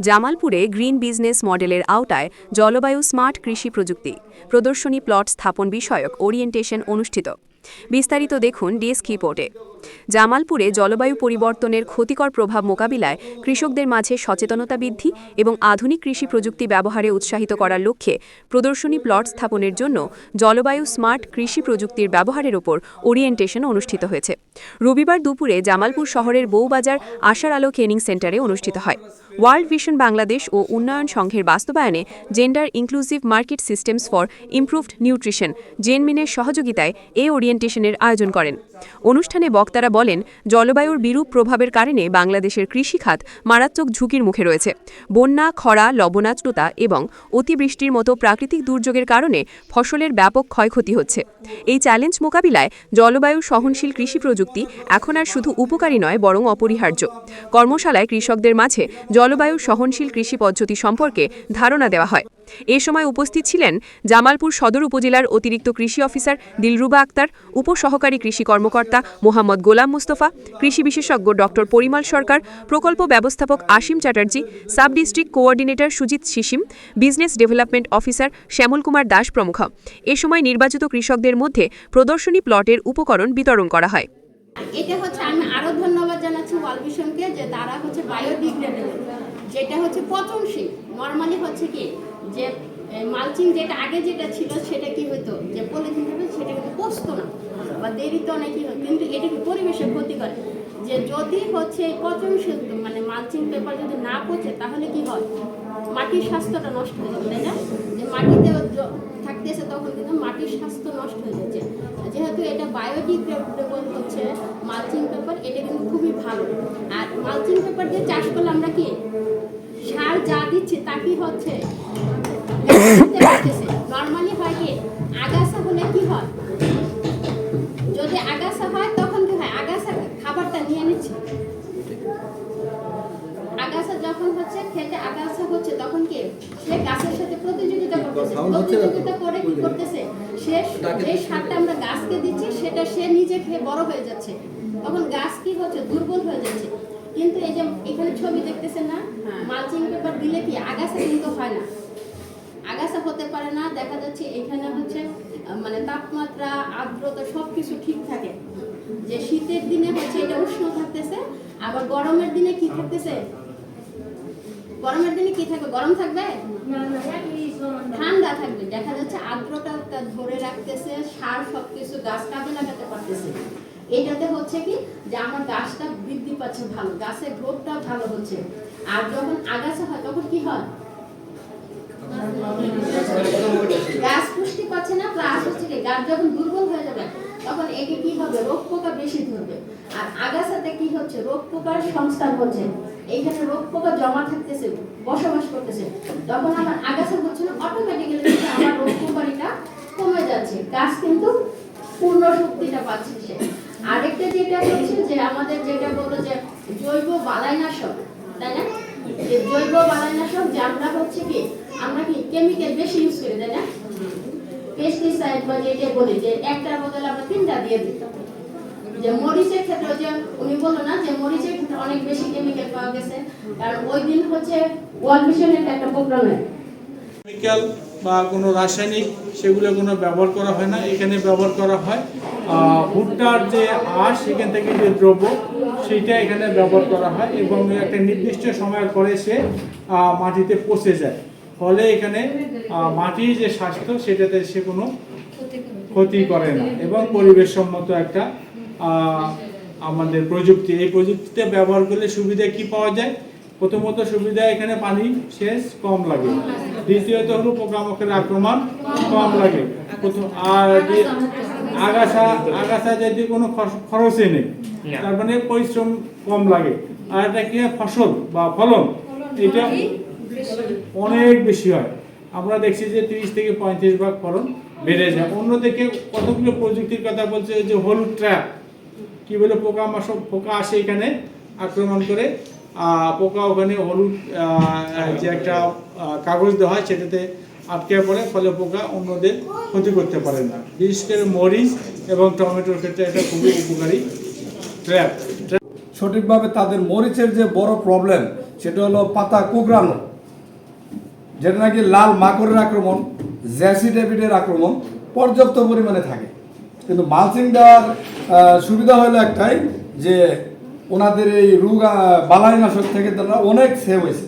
জামালপুরে green business মডেলের আওতায় জলবায়ু স্মার্ট কৃষি প্রযুক্তি। প্রদর্শনী প্লট স্থাপন বিষয়ক ওরিয়েন্টেশন অনুষ্ঠিত। বিস্তারিত দেখুন ডেস্ক রিপোর্টে। জামালপুরে জলবায়ু পরিবর্তনের ক্ষতিকর প্রভাব মোকাবিলায় কৃষকদের মাঝে সচেতনতা বৃদ্ধি এবং আধুনিক কৃষি প্রযুক্তি ব্যবহারে উৎসাহিত করার লক্ষ্যে প্রদর্শনী প্লট স্থাপনের জন্য জলবায়ু স্মার্ট কৃষি প্রযুক্তির ব্যবহারের ওপর ওরিয়েন্টেশন অনুষ্ঠিত হয়েছে। রবিবার দুপুরে জামালপুর শহরের বউবাজার আশার আলো ট্রেনিং সেন্টারে অনুষ্ঠিত হয়। ওয়ার্ল্ড ভিশন বাংলাদেশ ও উন্নয়ন সংঘের বাস্তবায়নে gender inclusive market systems for improved nutrition, জেনমিনের সহযোগিতায় এ ওরিয়েন্টেশনের আয়োজন করেন। অনুষ্ঠানে বক্তারা বলেন, জলবায়ুর বিরূপ প্রভাবের কারণে বাংলাদেশের কৃষিখাত মারাত্মক ঝুঁকির মুখে রয়েছে। বন্যা, খরা, লবণাক্ততা এবং অতিবৃষ্টির মতো প্রাকৃতিক দুর্যোগের কারণে ফসলের ব্যাপক ক্ষয়ক্ষতি হচ্ছে। এই চ্যালেঞ্জ মোকাবিলায় জলবায়ু সহনশীল কৃষি প্রযুক্তি এখন আর শুধু উপকারী নয়, বরং অপরিহার্য। কর্মশালায় কৃষকদের মাঝে জলবায়ু সহনশীল কৃষি পদ্ধতি সম্পর্কে ধারণা দেওয়া হয়। এ সময় উপস্থিত ছিলেন জামালপুর সদর উপজেলার অতিরিক্ত কৃষি অফিসার দিলরুবা আক্তার, উপসহকারী কৃষি কর্মকর্তা মোহাম্মদ গোলাম মুস্তফা, কৃষি বিশেষজ্ঞ ডক্টর পরিমল সরকার, প্রকল্প ব্যবস্থাপক Asim Chatterjee sub district coordinator Sujit Sisim business development officer Shyamal Kumar Das প্রমুখ। এ সময় নির্বাচিত কৃষকদের মধ্যে প্রদর্শনী প্লটের উপকরণ বিতরণ করা হয়। এটা হচ্ছে আমি আরও ধন্যবাদ জানাচ্ছি যে তারা হচ্ছে বায়োডিগ্রেডেবল, যেটা হচ্ছে পচনশীল। নর্মালি হচ্ছে কি, যে মালচিং যেটা আগে যেটা ছিল সেটা কি হতো, যে পলিথিন হবে সেটা কিন্তু পচতো না। বা দেরিতে কি হতো কিন্তু এটা পরিবেশের ক্ষতি করে? যে যদি হচ্ছে পচনশীল মানে মালচিং পেপার যদি না পচে, তাহলে কি হয়? মাটির স্বাস্থ্যটা নষ্ট হয়ে যাবে, তাই না যে মাটিতে জ- থাকতেছে তখন কিন্তু মাটির স্বাস্থ্য নষ্ট হয়ে যাচ্ছে। যেহেতু এটা বায়োডিগ্রেডেবল হচ্ছে মালচিং পেপার এটা কিন্তু খুবই ভালো। আর মালচিং পেপার দিয়ে চাষ করলে আমরা কি সার যা দিচ্ছি তা কি হচ্ছে নর্মালি হয় কি আগাছা হলে কি হয়? যদি আগাছা হয় তখন কি হয়? আগাছা খাবারটা নিয়ে নিচ্ছে। আগাছা যখন হচ্ছে খেতে আগাছা হচ্ছে তখন কি সে গাছের সাথে প্রতিযোগিতা করতেছে। প্রতিযোগিতা করে কি করতেছে? সে যে সারটা আমরা গাছকে দিচ্ছি সেটা সে নিজে খেয়ে বড় হয়ে যাচ্ছে। তখন গাছ কি হচ্ছে? দুর্বল হয়ে যাচ্ছে। কিন্তু এই যে এখানে ছবি দেখতেছেন না? মালচিং পেপার দিলে কি আগাছা কিন্তু হয় না? আগাছা হতে পারে না দেখা যাচ্ছে এখানে হচ্ছে মানে তাপমাত্রা আর্দ্রতা সব কিছু ঠিক থাকে। যে শীতের দিনে হচ্ছে এটা উষ্ণ থাকতেছে আবার গরমের দিনে কি থাকতেছে? গরমের দিনে কি থাকবে? গরম থাকবে? ঠান্ডা থাকবে, দেখা যাচ্ছে আর্দ্রতা ধরে রাখতেছে, সার সবকিছু গাছ কাজে লাগাতে পারতেছে এটাতে হচ্ছে কি যে আমার গাছটা বৃদ্ধি পাচ্ছে ভালো, গাছের গ্রোথটা ভালো হচ্ছে। আর যখন আগাছা হয়, তখন কি হয়? গাছ পুষ্টি পাচ্ছে না প্লাস হচ্ছে কি গাছ যখন দুর্বল হয়ে যাবে, তখন একে কি হবে? রোগ পোকা বেশি ধরবে। আর আগাছাতে কি হচ্ছে? রোগ পোকার সংস্থান হচ্ছে। এইখানে রোগ পোকা জমা থাকতেছে, বসবাস করতেছে। তখন আমার আগাছা হচ্ছে না অটোমেটিক্যালি আমার রোগ কমে যাচ্ছে। গাছ কিন্তু পূর্ণ শক্তিটা পাচ্ছে সে আরেকটা যেটা হচ্ছে যে আমাদের যেটা বলল যে জৈব বালাইনাশক, তাই না? যে জৈব বালাইনাশক যে আমরা হচ্ছে কি, আমরা কি কেমিক্যাল বেশি ইউজ করি, তাই না? পেস্টিসাইড বা যেটা বলি, যে একটার বদলে আমরা তিনটা দিয়ে দিতাম যে মরিচের ক্ষেত্রে যে উনি বলল না, যে মরিচের ক্ষেত্রে অনেক বেশি কেমিক্যাল পাওয়া গেছে। কারণ ওই দিন হচ্ছে ওয়ার্ল্ড ভিশনের একটা প্রোগ্রামে কেমিক্যাল বা কোনো রাসায়নিক সেগুলো কোনো ব্যবহার করা হয় না, এখানে ব্যবহার করা হয়। ভুট্টার যে আঁশ, সেখান থেকে যে দ্রব্য, সেইটা এখানে ব্যবহার করা হয় এবং একটা নির্দিষ্ট সময়ের পরে সে মাটিতে পচে যায়। ফলে এখানে মাটির যে স্বাস্থ্য, সেটাতে সে কোনো ক্ষতি করে না এবং পরিবেশ সম্মত একটা আমাদের প্রযুক্তি। এই প্রযুক্তিতে ব্যবহার করলে সুবিধা কি পাওয়া যায়? প্রথমত সুবিধা এখানে পানি সেচ কম লাগে। দ্বিতীয়ত হলো পোকামাকড়ের আক্রমণ কম লাগে। প্রথম আর যে আগাছা আগাছা যদি কোনো খরচ- খরচই নেই। তার মানে পরিশ্রম কম লাগে। আর এটা কি ফসল বা ফলন? এটা অনেক বেশি হয়। আমরা দেখছি যে তিরিশ থেকে পঁয়ত্রিশ ভাগ ফলন বেড়ে যায়। অন্যদিকে কতগুলো প্রযুক্তির কথা বলছে যে হলুদ ট্র্যাপ। কি বলে পোকা মাসক পোকা আসে এখানে আক্রমণ করে। পোকা ওখানে হলুদ যে একটা কাগজ দেওয়া হয় সেটাতে আটকে পড়ে, ফলে পোকা অন্যদের ক্ষতি করতে পারে না। বিশেষ করে মরিচ এবং টমেটোর ক্ষেত্রে এটা খুবই উপকারী। ট্র্যাপ সঠিকভাবে তাদের মরিচের যে বড় প্রবলেম সেটা হলো পাতা কুকরানো যেটা নাকি লাল মাকড়ের আক্রমণ জ্যাসি ডেভিডের আক্রমণ পর্যাপ্ত পরিমাণে থাকে। কিন্তু মালচিং দেওয়ার সুবিধা হলো একটাই যে ওনাদের এই রোগ বালাই বালাইনাশক থেকে তারা অনেক সেভ হয়েছে।